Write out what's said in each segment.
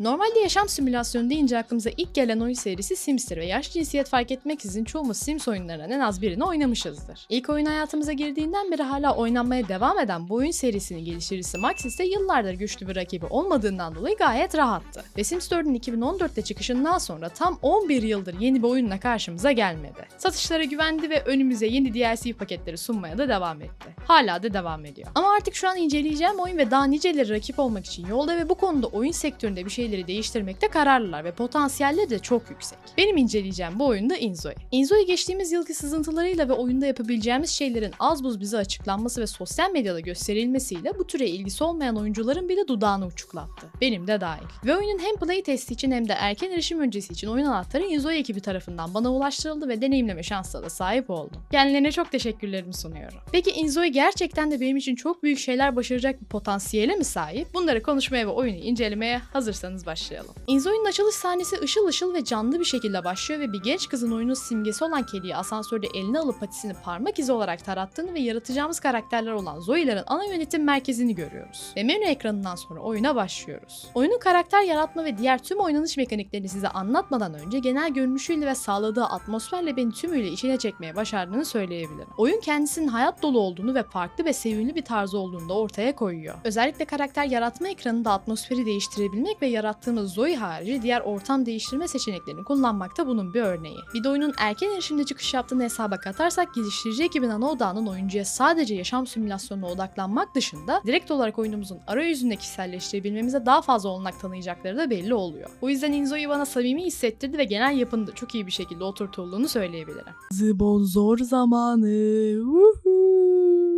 Normalde yaşam simülasyonu deyince aklımıza ilk gelen oyun serisi Sims'tir ve yaş cinsiyet fark etmeksizin çoğumuz Sims oyunlarının en az birini oynamışızdır. İlk oyun hayatımıza girdiğinden beri hala oynanmaya devam eden bu oyun serisinin geliştiricisi Maxis de yıllardır güçlü bir rakibi olmadığından dolayı gayet rahattı. Ve Sims 4'ün 2014'te çıkışından sonra tam 11 yıldır yeni bir oyunla karşımıza gelmedi. Satışlara güvendi ve önümüze yeni DLC paketleri sunmaya da devam etti. Hala da devam ediyor. Ama artık şu an inceleyeceğim oyun ve daha niceleri rakip olmak için yolda ve bu konuda oyun sektöründe bir şeyleri değiştirmekte kararlılar ve potansiyelleri de çok yüksek. Benim inceleyeceğim bu oyunda Inzoi. Inzoi geçtiğimiz yılki sızıntılarıyla ve oyunda yapabileceğimiz şeylerin az buz bize açıklanması ve sosyal medyada gösterilmesiyle bu türe ilgisi olmayan oyuncuların bile dudağını uçuklattı. Benim de dahil. Ve oyunun hem play testi için hem de erken erişim öncesi için oyun anahtarı Inzoi ekibi tarafından bana ulaştırıldı ve deneyimleme şansına da sahip oldum. Kendilerine çok teşekkürlerimi sunuyorum. Peki Inzoi gerçekten de benim için çok büyük şeyler başaracak bir potansiyele mi sahip? Bunları konuşmaya ve oyunu incelemeye hazırsanız başlayalım. Inzoi'nin açılış sahnesi ışıl ışıl ve canlı bir şekilde başlıyor ve bir genç kızın oyunun simgesi olan kediyi asansörde eline alıp patisini parmak izi olarak tarattığını ve yaratacağımız karakterler olan Zoe'lerin ana yönetim merkezini görüyoruz. Ve menü ekranından sonra oyuna başlıyoruz. Oyunun karakter yaratma ve diğer tüm oynanış mekaniklerini size anlatmadan önce genel görünüşüyle ve sağladığı atmosferle beni tümüyle içine çekmeye başardığını söyleyebilirim. Oyun kendisinin hayat dolu olduğunu ve farklı ve sevimli bir tarzı olduğunu da ortaya koyuyor. Özellikle karakter yaratma ekranında atmosferi değiştirebilmek ve yarattığımız Zoe harici diğer ortam değiştirme seçeneklerini kullanmakta bunun bir örneği. Oyunun erken erişimde çıkış yaptığını hesaba katarsak geliştirici ekibin ana odağının oyuncuya sadece yaşam simülasyonuna odaklanmak dışında direkt olarak oyunumuzun arayüzünde kişiselleştirebilmemize daha fazla olanak tanıyacakları da belli oluyor. O yüzden Inzo'yu bana samimi hissettirdi ve genel yapının da çok iyi bir şekilde oturtulduğunu söyleyebilirim. Zbonzor zamanı.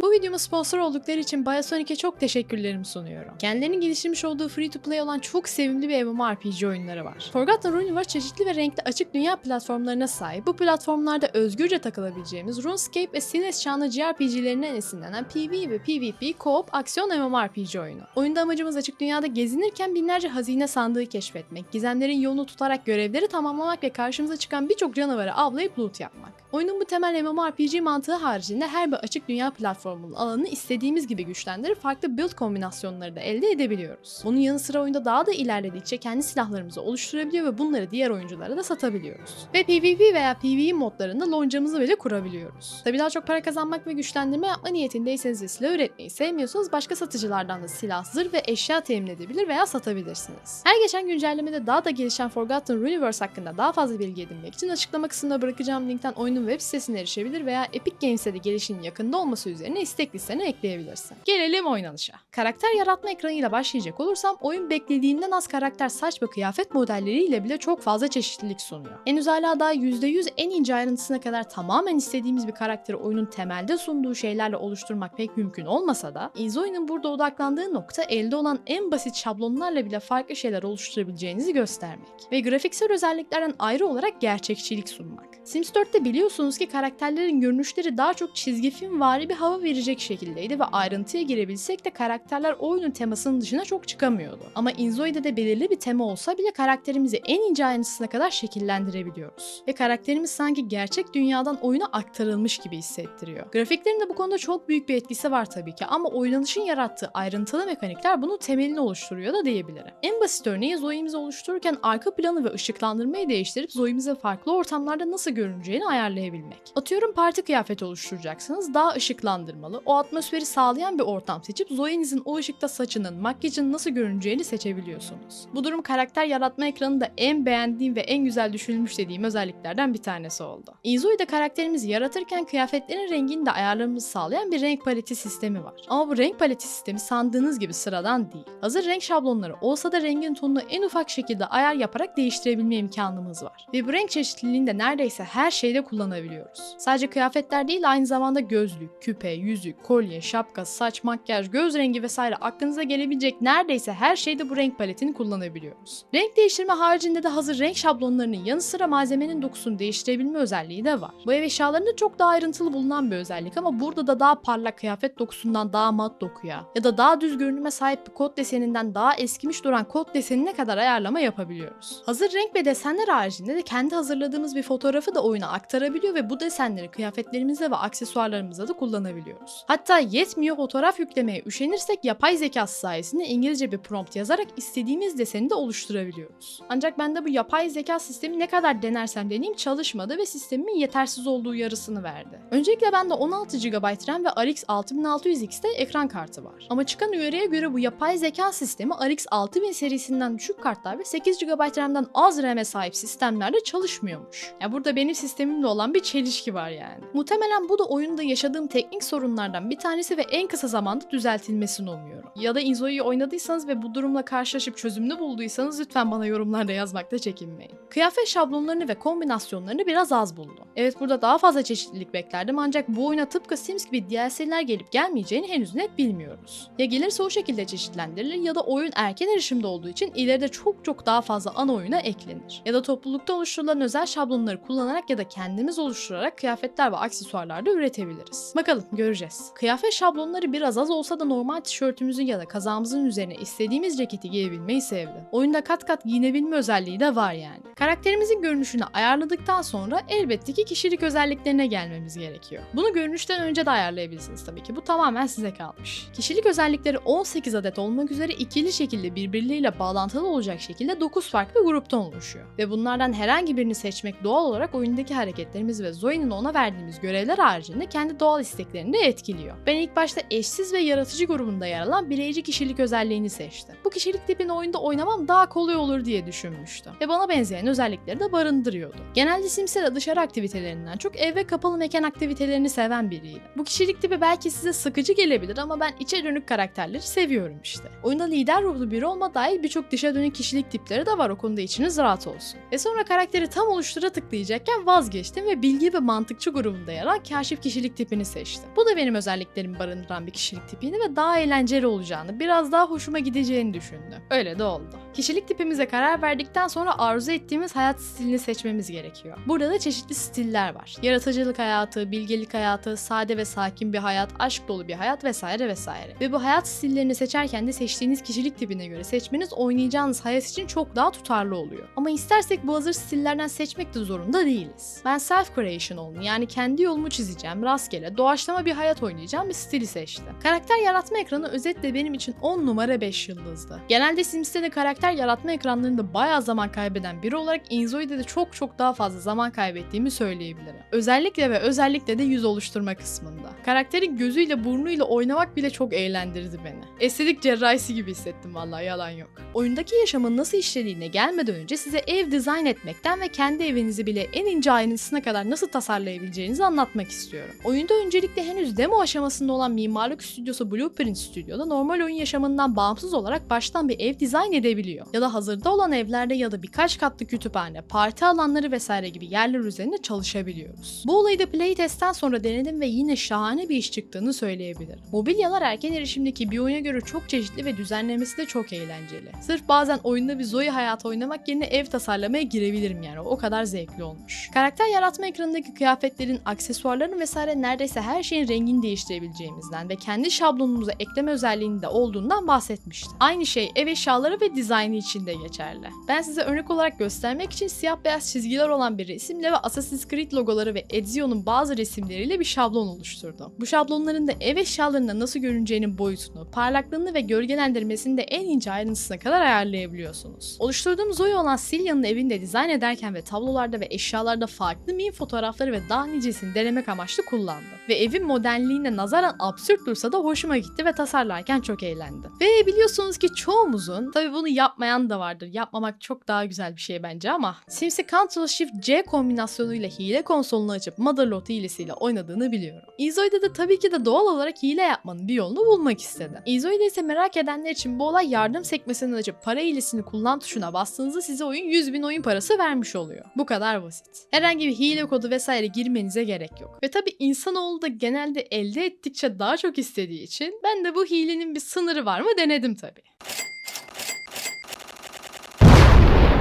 Bu videoma sponsor oldukları için Biosonic'e çok teşekkürlerimi sunuyorum. Kendilerinin geliştirmiş olduğu free to play olan çok sevimli bir MMORPG oyunları var. Forgotten Universe çeşitli ve renkli açık dünya platformlarına sahip. Bu platformlarda özgürce takılabileceğimiz RuneScape ve Sines çağında JRPG'lerinden esinlenen PvE ve PvP co-op aksiyon MMORPG oyunu. Oyunda amacımız açık dünyada gezinirken binlerce hazine sandığı keşfetmek, gizemlerin yolunu tutarak görevleri tamamlamak ve karşımıza çıkan birçok canavarı avlayıp loot yapmak. Oyunun bu temel MMORPG mantığı haricinde her bir açık dünya platformunun alanını istediğimiz gibi güçlendirip farklı build kombinasyonları da elde edebiliyoruz. Bunun yanı sıra oyunda daha da ilerledikçe kendi silahlarımızı oluşturabiliyor ve bunları diğer oyunculara da satabiliyoruz. Ve PvP veya PvE modlarında loncamızı bile kurabiliyoruz. Tabi daha çok para kazanmak ve güçlendirme yapma niyetindeyseniz ve silah üretmeyi sevmiyorsanız başka satıcılardan da silah, zırh ve eşya temin edebilir veya satabilirsiniz. Her geçen güncellemede daha da gelişen Forgotten Universe hakkında daha fazla bilgi edinmek için açıklama kısmına bırakacağım linkten oyunun web sitesine erişebilir veya Epic Games'e de gelişinin yakında olması üzerine istek listene ekleyebilirsin. Gelelim oynanışa. Karakter yaratma ekranıyla başlayacak olursam oyun beklediğimden az karakter saç ve kıyafet modelleriyle bile çok fazla çeşitlilik sunuyor. Henüz hala daha %100 en ince ayrıntısına kadar tamamen istediğimiz bir karakteri oyunun temelde sunduğu şeylerle oluşturmak pek mümkün olmasa da Inzoi'nin burada odaklandığı nokta elde olan en basit şablonlarla bile farklı şeyler oluşturabileceğinizi göstermek ve grafiksel özelliklerden ayrı olarak gerçekçilik sunmak. Sims 4'te biliyorsunuz ki karakterlerin görünüşleri daha çok çizgi film vari bir hava verecek şekildeydi ve ayrıntıya girebilsek de karakterler oyunun temasının dışına çok çıkamıyordu. Ama Inzoi'de de belirli bir tema olsa bile karakterimizi en ince ayrıntısına kadar şekillendirebiliyoruz. Ve karakterimiz sanki gerçek dünyadan oyuna aktarılmış gibi hissettiriyor. Grafiklerin de bu konuda çok büyük bir etkisi var tabii ki ama oynanışın yarattığı ayrıntılı mekanikler bunun temelini oluşturuyor da diyebilirim. En basit örneği Zoe'mizi oluştururken arka planı ve ışıklandırmayı değiştirip Zoe'mizin farklı ortamlarda nasıl görüneceğini ayarlayabilmek. Atıyorum parti kıyafeti oluşturacaksınız, daha ışıklandırmalı, o atmosferi sağlayan bir ortam seçip Zoe'nizin o ışıkta saçının, makyajın nasıl görüneceğini seçebiliyorsunuz. Bu durum karakter yaratma ekranında en beğendiğim ve en güzel düşünülmüş dediğim özelliklerden bir tanesi oldu. Inzoi'de karakterimizi yaratırken kıyafetlerin rengini de ayarlamamızı sağlayan bir renk paleti sistemi var. Ama bu renk paleti sistemi sandığınız gibi sıradan değil. Hazır renk şablonları olsa da rengin tonunu en ufak şekilde ayar yaparak değiştirebilme imkanımız var. Ve bu renk çeşitliliğini de neredeyse her şeyde kullanabiliyoruz. Sadece kıyafetler değil aynı zamanda gözlük, küpe, yüzük, kolye, şapka, saç, makyaj, göz rengi vesaire aklınıza gelebilecek neredeyse her şeyde bu renk paletini kullanabiliyoruz. Renk değiştirme haricinde de hazır renk şablonlarının yanı sıra malzemenin dokusunu değiştirebilme özelliği de var. Bu ev eşyalarında çok daha ayrıntılı bulunan bir özellik ama burada da daha parlak kıyafet dokusundan daha mat dokuya ya da daha düz görünüme sahip bir kod deseninden daha eskimiş duran kod desenine kadar ayarlama yapabiliyoruz. Hazır renk ve desenler haricinde de kendi hazırladığımız bir fotoğrafı da oyuna aktarabiliyor ve bu desenleri kıyafetlerimizde ve aksesuarlarımızda da kullanabiliyoruz. Hatta yetmiyor fotoğraf yüklemeye üşenirsek yapay zekası sayesinde İngilizce bir prompt yazarak istediğimiz deseni de oluşturabiliyoruz. Ancak ben de bu yapay zeka sistemi ne kadar denersem deneyeyim çalışmadı ve sistemimin yetersiz olduğu yarısını verdi. Öncelikle bende 16 GB RAM ve RX 6600X'te ekran kartı var. Ama çıkan uyarıya göre bu yapay zeka sistemi RX 6000 serisinden düşük kartlar ve 8 GB RAM'den az RAM'e sahip sistemlerde çalışmıyormuş. Ya burada benim sistemimle olan bir çelişki var yani. Muhtemelen bu da oyunda yaşadığım teknik sorunlardan bir tanesi ve en kısa zamanda düzeltilmesini umuyorum. Ya da Inzo'yu oynadıysanız ve bu durumla karşılaşıp çözümünü bulduysanız lütfen bana yorumlarda yazmakta çekinmeyin. Kıyafet şablonlarını ve kombinasyonlarını biraz az buldum. Evet burada daha fazla çeşitlilik beklerdim ancak bu oyuna tıpkı Sims gibi DLC'ler gelip gelmeyeceğini henüz net bilmiyoruz. Ya gelirse o şekilde çeşitlendirilir ya da oyun erken erişimde olduğu için ileride çok çok daha fazla ana oyuna eklenir. Ya da toplulukta oluşturulan özel şablonları kullanarak ya da kendimiz oluşturarak kıyafetler ve aksesuarlar da üretebiliriz. Bakalım göreceğiz. Kıyafet şablonları biraz az olsa da normal tişörtümüzün ya da kazağımızın üzerine istediğimiz ceketi giyebilmeyi sevdim. Oyunda kat kat giyinebilme özelliği de var yani. Karakterimizin görünüşünü ayarladıktan sonra elbette ki kişilik özelliklerine gelmemiz gerekiyor. Bunu görünüşten önce de ayarlayabilirsiniz tabii ki. Bu tamamen size kalmış. Kişilik özellikleri 18 adet olmak üzere ikili şekilde birbirleriyle bağlantılı olacak şekilde 9 farklı gruptan oluşuyor. Ve bunlardan herhangi birini seçmek doğal olarak oyundaki hareketlerimiz ve Zoe'nin ona verdiğimiz görevler haricinde kendi doğal isteklerini de etkiliyor. Ben ilk başta eşsiz ve yaratıcı grubunda yer alan bireyci kişilik özelliğini seçtim. Bu kişilik tipini oyunda oynamam daha kolay olur diye düşünmüştüm. Ve bana benzeyen özellikleri de barındırıyordu. Genelde Sims'e dışarı aktivitelerinden çok ev ve kapalı mekan aktivitelerini seven biriydim. Bu kişilik tipi belki size sıkıcı gelebilir ama ben içe dönük karakterleri seviyorum işte. Oyunda lider ruhlu biri olma dahil birçok dışa dönük kişilik tipleri de var o konuda içiniz rahat olsun. Ve sonra karakteri tam oluştura tıklayacakken vazgeçtim ve bilgi ve mantıkçı grubunda yer alan kaşif kişilik tipini seçtim. Bu da benim özelliklerimi barındıran bir kişilik tipiydi ve daha eğlenceli olacağını, biraz daha hoşuma gideceğini düşündüm. Öyle de oldu. Kişilik tipimize karar verdikten sonra arzu ettiğimiz hayat stilini seçmemiz gerekiyor. Burada da çeşitli stiller var. Yaratıcılık hayatı, bilgelik hayatı, sade ve sakin bir hayat, aşk dolu bir hayat vesaire vesaire. Ve bu hayat stillerini seçerken de seçtiğiniz kişilik tipine göre seçmeniz oynayacağınız hayat için çok daha tutarlı oluyor. Ama istersek bu hazır stillerden seçmek de zorunda değiliz. Ben self creation olun yani kendi yolumu çizeceğim, rastgele, doğaçlama bir hayat oynayacağım bir stili seçtim. Karakter yaratma ekranı özetle benim için 10 numara 5 yıldızdı. Genelde Sims'te de karakter yaratma ekranlarında bayağı zaman kaybeden biri olarak Inzoi'de de çok çok daha fazla zaman kaybettiğimi söyleyebilirim. Özellikle ve özellikle de yüz oluşturma kısmında. Karakterin gözüyle burnuyla oynamak bile çok eğlendirdi beni. Estetik cerrahisi gibi hissettim vallahi yalan yok. Oyundaki yaşamın nasıl işlediğine gelmeden önce size ev dizayn etmekten ve kendi evinizi bile en ince ayrıntısına kadar nasıl tasarlayabileceğinizi anlatmak istiyorum. Oyunda öncelikle henüz demo aşamasında olan mimarlık stüdyosu Blueprint Studio'da normal oyun yaşamından bağımsız olarak baştan bir ev dizayn edebiliyor. Ya da hazırda olan evlerde ya da birkaç katlı kütüphane, parti alanları vesaire gibi yerler üzerinde çalışabiliyoruz. Bu olayı da playtest'ten sonra denedim ve yine şahane bir iş çıktığını söyleyebilirim. Mobilyalar erken erişimdeki bir oyuna göre çok çeşitli ve düzenlemesi de çok eğlenceli. Sırf bazen oyunda bir Zoe hayatı oynamak yerine ev tasarlamaya girebilirim yani o kadar zevkli olmuş. Karakter yaratma ekranındaki kıyafetlerin, aksesuarların vesaire neredeyse her şeyin rengini değiştirebileceğimizden ve kendi şablonumuza ekleme özelliğinin de olduğundan bahsetmiştim. Aynı şey ev eşyaları ve dizaynı için de geçerli. Ben size örnek olarak göstermek için siyah beyaz çizgiler olan bir resimle ve Assassin's Creed logoları ve Ezio'nun bazı resimleriyle bir şablon oluşturdum. Bu şablonların da ev eşyalarında nasıl görüneceğinin boyutunu, parlaklığını ve gölgelendirmesini de en ince ayrıntısına kadar ayarlayabiliyorsunuz. Oluşturduğum Zoe olan Celia'nın evinde dizayn ederken ve tablolarda ve eşyalarda farklı meme fotoğrafları ve daha nicesini denemek amaçlı kullandım. Ve evin modernliğine nazaran absürt dursa da hoşuma gitti ve tasarlarken çok eğlendim. Ve biliyorsunuz ki çoğumuzun, tabi bunu yapmayan da vardır, yapmamak çok daha güzel bir şey bence ama Sims'i Ctrl Shift C kombinasyonuyla hile konsolunu açıp Motherlode hilesiyle oynadığını biliyorum. Izoi'de de tabii ki de doğal olarak hile yapmanın bir yolunu bulmak istedi. Izoi'de ise merak edenler için bu olay yardım sekmesini açıp para hilesini kullan tuşuna bastığınızda size oyun 100 bin oyun parası vermiş oluyor. Bu kadar basit. Herhangi bir hile kodu vesaire girmenize gerek yok. Ve tabii insanoğlu da genelde elde ettikçe daha çok istediği için ben de bu hilenin bir sınırı var mı denedim tabii.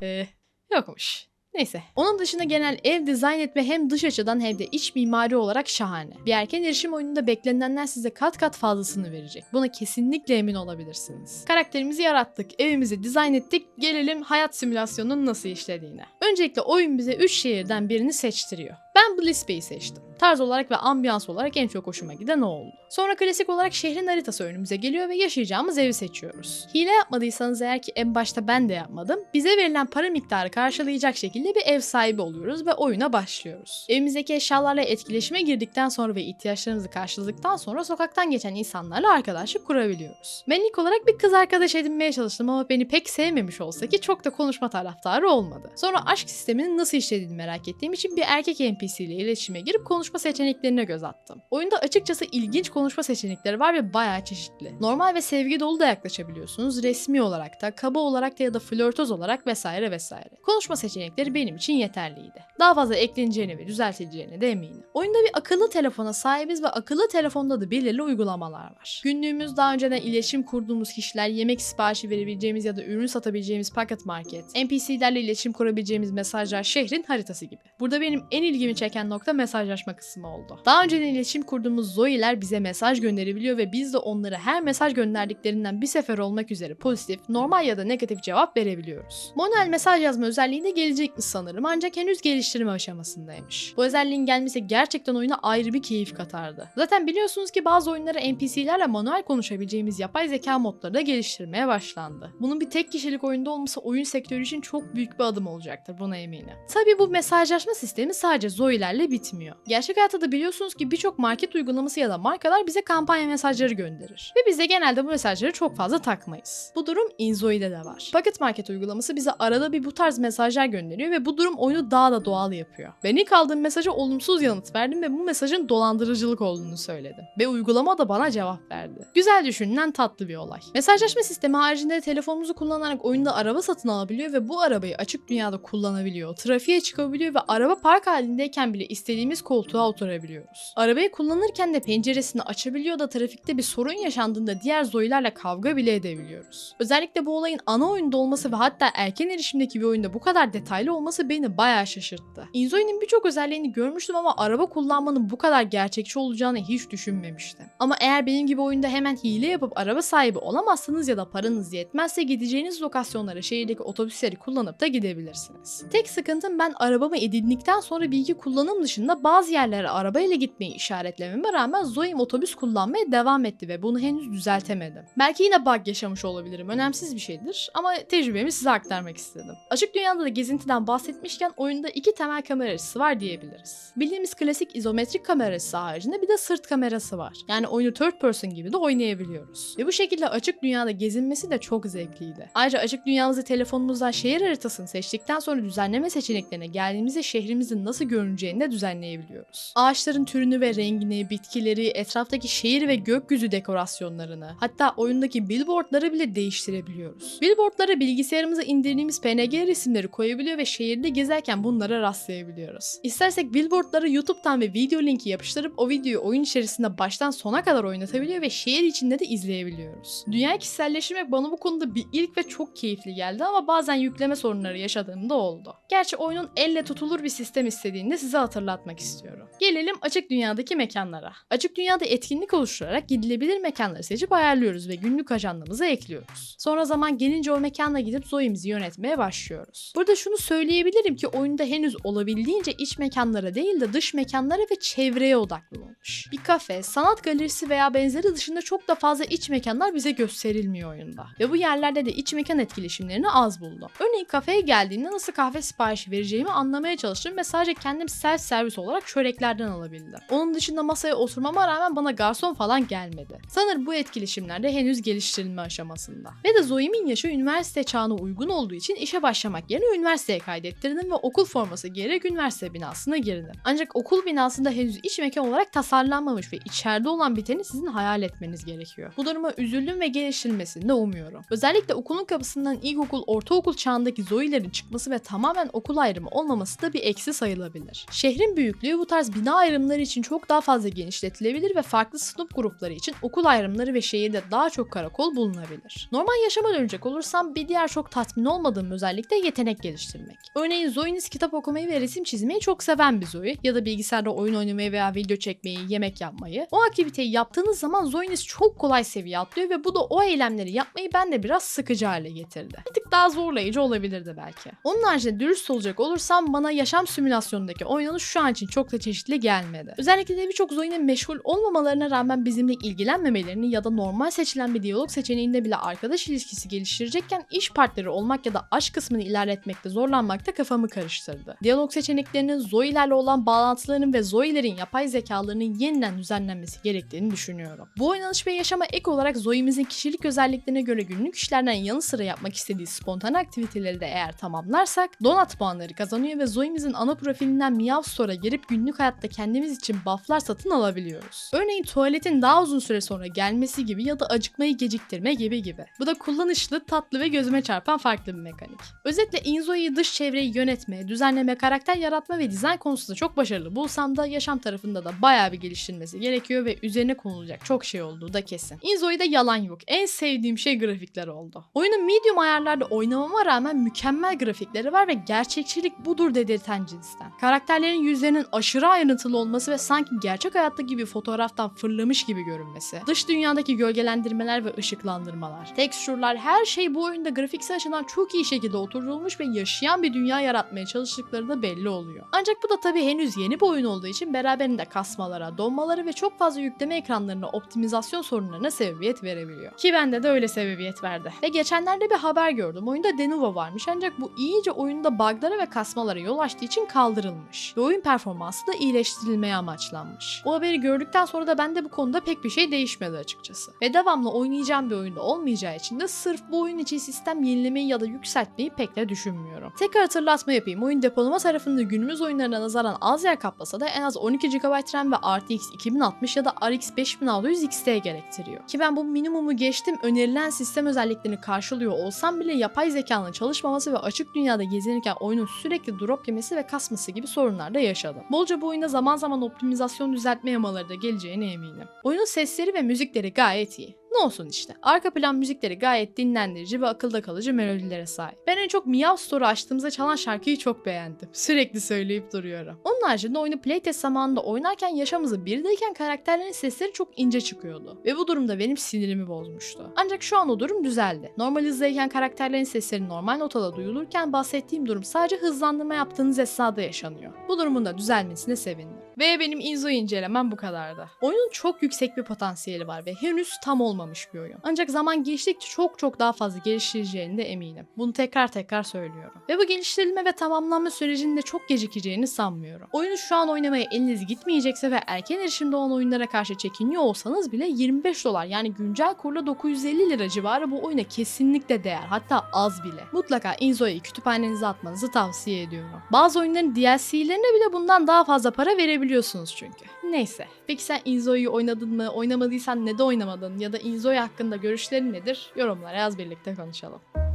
Ee, yokmuş. Neyse. Onun dışında genel ev dizayn etme hem dış açıdan hem de iç mimari olarak şahane. Bir erken erişim oyununda beklenenden size kat kat fazlasını verecek. Buna kesinlikle emin olabilirsiniz. Karakterimizi yarattık, evimizi dizayn ettik. Gelelim hayat simülasyonunun nasıl işlediğine. Öncelikle oyun bize 3 şehirden birini seçtiriyor. Ben Bliss Bay'i seçtim. Tarz olarak ve ambiyans olarak en çok hoşuma giden o oldu. Sonra klasik olarak şehrin haritası önümüze geliyor ve yaşayacağımız evi seçiyoruz. Hile yapmadıysanız eğer ki en başta ben de yapmadım, bize verilen para miktarı karşılayacak şekilde bir ev sahibi oluyoruz ve oyuna başlıyoruz. Evimizdeki eşyalarla etkileşime girdikten sonra ve ihtiyaçlarımızı karşıladıktan sonra sokaktan geçen insanlarla arkadaşlık kurabiliyoruz. Ben ilk olarak bir kız arkadaş edinmeye çalıştım ama beni pek sevmemiş olsa ki çok da konuşma taraftarı olmadı. Sonra aşk sisteminin nasıl işlediğini merak ettiğim için bir erkek NPC ile iletişime girip konuşma seçeneklerine göz attım. Oyunda açıkçası ilginç konuşma seçenekleri var ve bayağı çeşitli. Normal ve sevgi dolu da yaklaşabiliyorsunuz. Resmi olarak da, kaba olarak da ya da flörtöz olarak vesaire vesaire. Konuşma seçenekleri benim için yeterliydi. Daha fazla ekleneceğine ve düzeltileceğine de eminim. Oyunda bir akıllı telefona sahibiz ve akıllı telefonda da belirli uygulamalar var. Günlüğümüz daha önceden iletişim kurduğumuz kişiler, yemek siparişi verebileceğimiz ya da ürün satabileceğimiz paket market, NPC'lerle iletişim kurabileceğimiz mesajlar şehrin haritası gibi. Burada benim en ilgimi çeken nokta mesajlaşma kısmı oldu. Daha önceden iletişim kurduğumuz Zoe'ler bize mesaj gönderebiliyor ve biz de onlara her mesaj gönderdiklerinden bir sefer olmak üzere pozitif, normal ya da negatif cevap verebiliyoruz. Manuel mesaj yazma özelliği de gelecekmiş sanırım ancak henüz geliştirme aşamasındaymış. Bu özelliğin gelmesi gerçekten oyuna ayrı bir keyif katardı. Zaten biliyorsunuz ki bazı oyunlara NPC'lerle manuel konuşabileceğimiz yapay zeka modları da geliştirmeye başlandı. Bunun bir tek kişilik oyunda olması oyun sektörü için çok büyük bir adım olacaktır buna eminim. Tabi bu mesajlaşma sistemi sadece Zoe'lerle bitmiyor. Gerçek hayatta da biliyorsunuz ki birçok market uygulaması ya da markalar bize kampanya mesajları gönderir. Ve biz de genelde bu mesajları çok fazla takmayız. Bu durum InZoe'de de var. Pocket Market uygulaması bize arada bir bu tarz mesajlar gönderiyor ve bu durum oyunu daha da doğal yapıyor. Ben ilk aldığım mesaja olumsuz yanıt verdim ve bu mesajın dolandırıcılık olduğunu söyledim. Ve uygulama da bana cevap verdi. Güzel düşünülen tatlı bir olay. Mesajlaşma sistemi haricinde telefonumuzu kullanarak oyunda araba satın alabiliyor ve bu arabayı açık dünyada kullanabiliyor. Trafiğe çıkabiliyor ve araba park halindeyken bile istediğimiz koltuğa oturabiliyoruz. Arabayı kullanırken de penceresini açabiliyor da trafikte bir sorun yaşandığında diğer zoilerle kavga bile edebiliyoruz. Özellikle bu olayın ana oyunda olması ve hatta erken erişimdeki bir oyunda bu kadar detaylı olması beni bayağı şaşırttı. Inzoi'nin birçok özelliğini görmüştüm ama araba kullanmanın bu kadar gerçekçi olacağını hiç düşünmemiştim. Ama eğer benim gibi oyunda hemen hile yapıp araba sahibi olamazsınız ya da paranız yetmezse gideceğiniz lokasyonlara şehirdeki otobüsleri kullanıp da gidebilirsiniz. Tek sıkıntım ben arabamı edindikten sonra bilgi kullanım dışında bazı yerlere arabayla gitmeyi işaretlememe rağmen Zoe'm otobüs kullanmaya devam etti ve bunu henüz düzeltemedim. Belki yine bug yaşamış olabilirim. Önemsiz bir şeydir ama tecrübemi size aktarmak istedim. Açık dünyada da gezintiden bahsetmişken oyunda iki temel kamera açısı var diyebiliriz. Bildiğimiz klasik izometrik kamera açısı haricinde bir de sırt kamerası var. Yani oyunu third person gibi de oynayabiliyoruz. Ve bu şekilde açık dünyada gezinmesi de çok zevkliydi. Ayrıca açık dünyamızı telefonumuzdan şehir haritasını seçtikten sonra düzenleme seçeneklerine geldiğimizde şehrimizin nasıl görüneceğini de düzenleyebiliyoruz. Ağaçların türünü ve rengini, bitkileri, etraftaki şehir ve gökyüzü dekorasyonlarını, hatta oyundaki billboardları bile değiştirebiliyoruz. Billboardlara bilgisayarımıza indirdiğimiz PNG resimleri koyabiliyor ve şehirde gezerken bunlara rastlayabiliyoruz. İstersek billboardlara YouTube'dan ve video linki yapıştırıp o videoyu oyun içerisinde baştan sona kadar oynatabiliyor ve şehir içinde de izleyebiliyoruz. Dünyayı kişiselleştirmek bana bu konuda bir ilk ve çok keyifli geldi ama bazen yükleme sorunları yaşadığım da oldu. Gerçi oyunun elle tutulur bir sistem istediğini de size hatırlatmak istiyorum. Gelelim açık dünyadaki mekanlara. Açık dünyada etkinlik oluşturarak gidilebilir mekanları seçip ayarlıyoruz ve günlük ajandamıza ekliyoruz. Sonra zaman gelince o mekana gidip Zoe'mizi yönetmeye başlıyoruz. Burada şunu söyleyebilirim ki oyunda henüz olabildiğince iç mekanlara değil de dış mekanlara ve çevreye odaklanılmış. Bir kafe, sanat galerisi veya benzeri dışında çok da fazla iç mekanlar bize gösterilmiyor oyunda. Ve bu yerlerde de iç mekan etkileşimlerini az buldum. Örneğin kafeye geldiğimde nasıl kahve siparişi vereceğimi anlamaya çalıştım ve sadece kendim self servis olarak çöreklerden alabildim. Onun dışında masaya oturmama rağmen bana garson falan gelmedi. Sanırım bu etkileşimler de henüz geliştirilme aşamasında. Ve de Zoe'min yaşı üniversite çağına uygun olduğu için işe başlamak yerine üniversiteye kaydettirdim ve okul forması giyerek üniversite binasına girdim. Ancak okul binasında henüz iç mekan olarak tasarlanmamış ve içeride olan biteni sizin hayal etmeniz gerekiyor. Bu duruma üzüldüm ve geliştirilmesini de umuyorum. Özellikle okulun kapısından ilkokul, ortaokul çağındaki Zoe'lerin çıkması ve tamamen okul ayrımı olmaması da bir eksi sayılabilir. Şehrin büyüklüğü bu tarz bina ayrımları için çok daha fazla genişletilebilir ve farklı sınıf grupları için okul ayrımları ve şehirde daha çok karakol bulunabilir. Normal yaşama dönecek olursam bir diğer çok tatmin olmadığım özellik de yetenek geliştirmek. Demek. Örneğin Zoe'niz kitap okumayı ve resim çizmeyi çok seven bir Zoe ya da bilgisayarda oyun oynamayı veya video çekmeyi, yemek yapmayı. O aktiviteyi yaptığınız zaman Zoe'niz çok kolay seviye atlıyor ve bu da o eylemleri yapmayı ben de biraz sıkıcı hale getirdi. Bir tık daha zorlayıcı olabilirdi belki. Onun haricinde dürüst olacak olursam bana yaşam simülasyonundaki oynanış şu an için çok da çeşitli gelmedi. Özellikle de birçok Zoe'nin meşgul olmamalarına rağmen bizimle ilgilenmemelerini ya da normal seçilen bir diyalog seçeneğinde bile arkadaş ilişkisi geliştirecekken iş partneri olmak ya da aşk kısmını ilerletmekte zorlanmakta kafamı karıştırdı. Diyalog seçeneklerinin Zoe'lerle olan bağlantılarının ve Zoe'lerin yapay zekalarının yeniden düzenlenmesi gerektiğini düşünüyorum. Bu oynanış ve yaşama ek olarak Zoe'mizin kişilik özelliklerine göre günlük işlerden yanı sıra yapmak istediği spontane aktiviteleri de eğer tamamlarsak donat puanları kazanıyor ve Zoe'mizin ana profilinden Meow Store'a girip günlük hayatta kendimiz için bufflar satın alabiliyoruz. Örneğin tuvaletin daha uzun süre sonra gelmesi gibi ya da acıkmayı geciktirme gibi gibi. Bu da kullanışlı, tatlı ve gözüme çarpan farklı bir mekanik. Özetle Inzo'yu dış çevreyi yönetme, düzenleme, karakter yaratma ve dizayn konusunda çok başarılı bulsam da yaşam tarafında da bayağı bir geliştirilmesi gerekiyor ve üzerine konulacak çok şey olduğu da kesin. Inzo'da yalan yok. En sevdiğim şey grafikler oldu. Oyunun medium ayarlarda oynamama rağmen mükemmel grafikleri var ve gerçekçilik budur dedirten cinsten. Karakterlerin yüzlerinin aşırı ayrıntılı olması ve sanki gerçek hayatta gibi fotoğraftan fırlamış gibi görünmesi. Dış dünyadaki gölgelendirmeler ve ışıklandırmalar. Tekstürler her şey bu oyunda grafiksel açıdan çok iyi şekilde oturtulmuş ve yaşayan bir dünya yaratmaya çalıştıkları da belli oluyor. Ancak bu da tabii henüz yeni bir oyun olduğu için beraberinde kasmalara, donmalara ve çok fazla yükleme ekranlarına optimizasyon sorunlarına sebebiyet verebiliyor. Ki bende de öyle sebebiyet verdi. Ve geçenlerde bir haber gördüm. Oyunda Denuvo varmış ancak bu iyice oyunda buglara ve kasmalara yol açtığı için kaldırılmış. Ve oyun performansı da iyileştirilmeye amaçlanmış. Bu haberi gördükten sonra da bende bu konuda pek bir şey değişmedi açıkçası. Ve devamlı oynayacağım bir oyunda olmayacağı için de sırf bu oyun için sistem yenilemeyi ya da yükseltmeyi pek de düşünmüyorum. Tekrar hatırlatma yapayım. Oyun depolama tarafında günümüz oyunlarına nazaran az yer kaplasa da en az 12 GB RAM ve RTX 2060 ya da RX 5600 XT gerektiriyor. Ki ben bu minimumu geçtim önerilen sistem özelliklerini karşılıyor olsam bile yapay zekanın çalışmaması ve açık dünyada gezinirken oyunun sürekli drop yemesi ve kasması gibi sorunlar da yaşadım. Bolca bu oyunda zaman zaman optimizasyon düzeltme yamaları da geleceğine eminim. Oyunun sesleri ve müzikleri gayet iyi. Ne olsun işte. Arka plan müzikleri gayet dinlendirici ve akılda kalıcı melodilere sahip. Ben en çok Meow Store'u açtığımızda çalan şarkıyı çok beğendim. Sürekli söyleyip duruyorum. Onun haricinde oyunu playtest zamanında oynarken yaşamımızı birdeyken karakterlerin sesleri çok ince çıkıyordu. Ve bu durumda benim sinirimi bozmuştu. Ancak şu an o durum düzeldi. Normal hızdayken karakterlerin sesleri normal notada duyulurken bahsettiğim durum sadece hızlandırma yaptığınız esnada yaşanıyor. Bu durumun da düzelmesine sevindim. Ve benim Inzo incelemem bu kadardı. Oyunun çok yüksek bir potansiyeli var ve henüz tam olmamış bir oyun. Ancak zaman geçtikçe çok çok daha fazla geliştireceğini de eminim. Bunu tekrar tekrar söylüyorum. Ve bu geliştirilme ve tamamlanma sürecinde çok gecikeceğini sanmıyorum. Oyunu şu an oynamaya eliniz gitmeyecekse ve erken erişimde olan oyunlara karşı çekiniyor olsanız bile 25 dolar yani güncel kurla 950 lira civarı bu oyuna kesinlikle değer. Hatta az bile. Mutlaka Inzo'yu kütüphanenize atmanızı tavsiye ediyorum. Bazı oyunların DLC'lerine bile bundan daha fazla para verebiliyorsunuz çünkü. Neyse. Peki sen Inzo'yu oynadın mı? Oynamadıysan ne de oynamadın? Ya da Inzo hakkında görüşlerin nedir? Yorumlara yaz birlikte konuşalım.